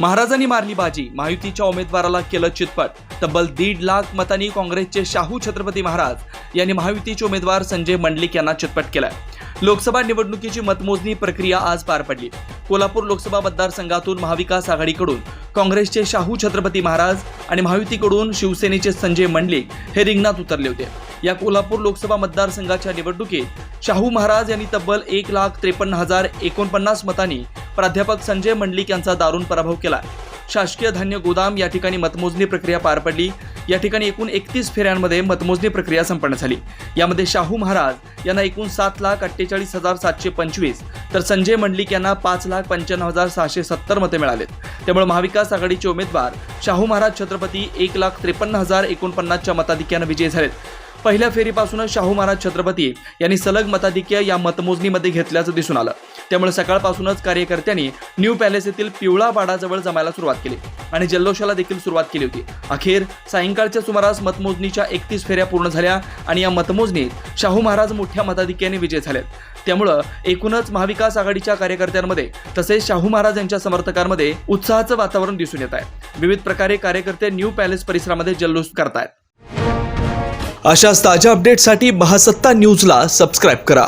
महाराजांनी मारली बाजी. महायुतीच्या उमेदवाराला केलं चितपट. तब्बल दीड लाख मतांनी काँग्रेसचे शाहू छत्रपती महाराज यांनी महायुतीचे उमेदवार संजय मंडलिक यांना चितपट केलाय लोकसभा निवडणुकीची मतमोजणी प्रक्रिया आज पार पडली. कोल्हापूर लोकसभा मतदारसंघातून महाविकास आघाडीकडून काँग्रेसचे शाहू छत्रपती महाराज आणि महायुतीकडून शिवसेनेचे संजय मंडलिक हे रिंगणात उतरले होते. या कोल्हापूर लोकसभा मतदारसंघाच्या निवडणुकीत शाहू महाराज यांनी तब्बल एक लाख त्रेपन्न हजार एकोणपन्नास मतांनी प्राध्यापक संजय मंडलिक यांचा दारुण पराभव केला. शासकीय धान्य गोदाम या ठिकाणी मतमोजणी प्रक्रिया पार पडली. या ठिकाणी एकूण एकतीस फेऱ्यांमध्ये मतमोजणी प्रक्रिया संपन्न झाली. यामध्ये शाहू महाराज यांना एकूण सात लाख अठ्ठेचाळीस हजार सातशे पंचवीस तर संजय मंडलिक यांना पाच लाख पंच्याण्णव हजार सहाशे सत्तर मते मिळालेत. त्यामुळे महाविकास आघाडीचे उमेदवार शाहू महाराज छत्रपती एक लाख त्रेपन्न हजार एकोणपन्नासच्या मताधिक्यानं विजयी झालेत. पहिल्या फेरीपासूनच शाहू महाराज छत्रपती यांनी सलग मताधिक्य या मतमोजणीमध्ये घेतल्याचं दिसून आलं. त्यामुळे सकाळपासूनच कार्यकर्त्यांनी न्यू पॅलेस येथील पिवळा बाडाजवळ जमायला सुरुवात केली आणि जल्लोषाला देखील सुरुवात केली होती. अखेर सायंकाळच्या सुमारास मतमोजणीच्या एकतीस फेऱ्या पूर्ण झाल्या आणि या मतमोजणीत शाहू महाराज मोठ्या मताधिक्याने विजय झालेत. त्यामुळं एकूणच महाविकास आघाडीच्या कार्यकर्त्यांमध्ये तसेच शाहू महाराज यांच्या समर्थकांमध्ये उत्साहाचं वातावरण दिसून येत आहे. विविध प्रकारे कार्यकर्ते न्यू पॅलेस परिसरामध्ये जल्लोष करतायत. अशाच ताज्या अपडेटसाठी महासत्ता न्यूजला सबस्क्राईब करा.